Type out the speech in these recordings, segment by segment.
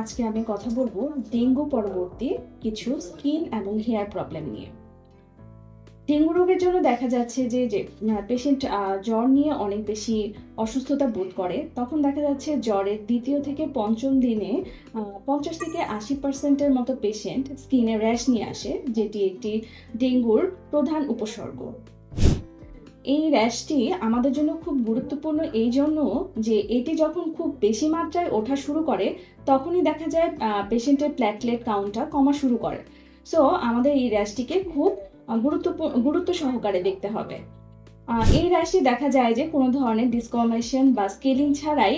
আজকে আমি কথা বলব ডেঙ্গু পরবর্তী কিছু স্কিন এবং হেয়ার প্রবলেম নিয়ে। ডেঙ্গু রোগের জন্য দেখা যাচ্ছে যে যে পেশেন্ট জ্বর নিয়ে অনেক বেশি অসুস্থতা বোধ করে। তখন দেখা যাচ্ছে জ্বরের দ্বিতীয় থেকে পঞ্চম দিনে পঞ্চাশ থেকে আশি পার্সেন্টের মতো পেশেন্ট স্কিনে র্যাশ নিয়ে আসে, যেটি একটি ডেঙ্গুর প্রধান উপসর্গ। এই র্যাশটি আমাদের জন্য খুব গুরুত্বপূর্ণ এই জন্য যে এটি যখন খুব বেশি মাত্রায় ওঠা শুরু করে, তখনই দেখা যায় পেশেন্টের প্ল্যাটলেট কাউন্টটা কমা শুরু করে। সো আমাদের এই র্যাশটিকে খুব গুরুত্বপূর্ণ গুরুত্ব সহকারে দেখতে হবে। এই র্যাশটি দেখা যায় যে কোনো ধরনের ডিসকমেশন বা স্কেলিং ছাড়াই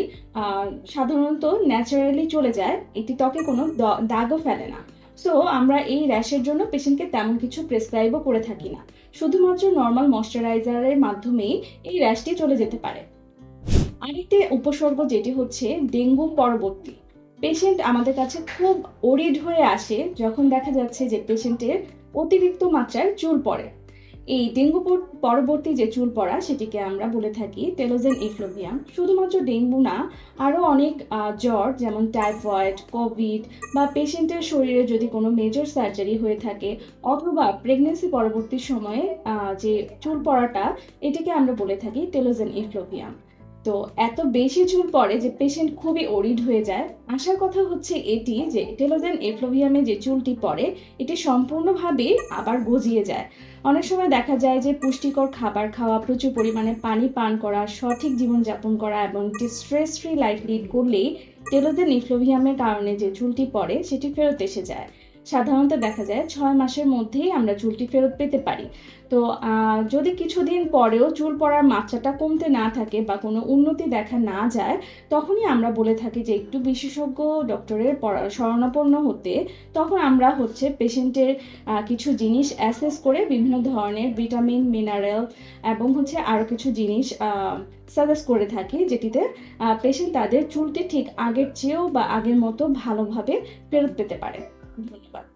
সাধারণত ন্যাচারালি চলে যায়। এটি ত্বকে কোনো দাগও ফেলে না। সো আমরা এই র্যাশের জন্য পেশেন্টকে তেমন কিছু প্রেসক্রাইবও করে থাকি না। শুধুমাত্র নর্মাল ময়শ্চারাইজারের মাধ্যমেই এই র্যাশটি চলে যেতে পারে। আরেকটি উপসর্গ যেটি হচ্ছে ডেঙ্গু পরবর্তী। পেশেন্ট আমাদের কাছে খুব ওরিড হয়ে আসে যখন দেখা যাচ্ছে যে পেশেন্টের অতিরিক্ত মাত্রায় চুল পড়ে। এই ডেঙ্গু পরবর্তী যে চুল পড়া সেটিকে আমরা বলে থাকি টেলোজেন ইফ্লোভিয়াম শুধুমাত্র ডেঙ্গু না, আরও অনেক জ্বর যেমন টাইফয়েড, কোভিড বা পেশেন্টের শরীরে যদি কোনো মেজর সার্জারি হয়ে থাকে অথবা প্রেগনেন্সি পরবর্তী সময়ে যে চুল পড়াটা এটিকে আমরা বলে থাকি টেলোজেন ইফ্লোভিয়াম তো এত বেশি চুল পড়ে যে পেশেন্ট খুবই ওরিড হয়ে যায়। আসার কথা হচ্ছে এটি যে টেলোজেন এফ্লোভিয়ামে যে চুলটি পড়ে, এটি সম্পূর্ণভাবে আবার গজিয়ে যায়। অনেক সময় দেখা যায় যে পুষ্টিকর খাবার খাওয়া, প্রচুর পরিমাণে পানি পান করা, সঠিক জীবনযাপন করা এবং একটি স্ট্রেস ফ্রি লাইফ লিড করলেই টেলোজেন ইফ্লোভিয়ামের কারণে যে চুলটি পড়ে, সেটি ফেরত এসে যায়। সাধারণত দেখা যায় ছয় মাসের মধ্যেই আমরা চুলটি ফেরত পেতে পারি। তো যদি কিছুদিন পরেও চুল পড়ার মাত্রাটা কমতে না থাকে বা কোনো উন্নতি দেখা না যায়, তখনই আমরা বলে থাকি যে একটু বিশেষজ্ঞ ডক্টরের পরা শরণাপন্ন হতে। তখন আমরা হচ্ছে পেশেন্টের কিছু জিনিস অ্যাসেস করে বিভিন্ন ধরনের ভিটামিন, মিনারেল এবং হচ্ছে আরও কিছু জিনিস সাজেস্ট করে থাকি যেটিতে পেশেন্ট তাদের চুলটি ঠিক আগের চেয়েও বা আগের মতো ভালোভাবে ফেরত পেতে পারে। 2024.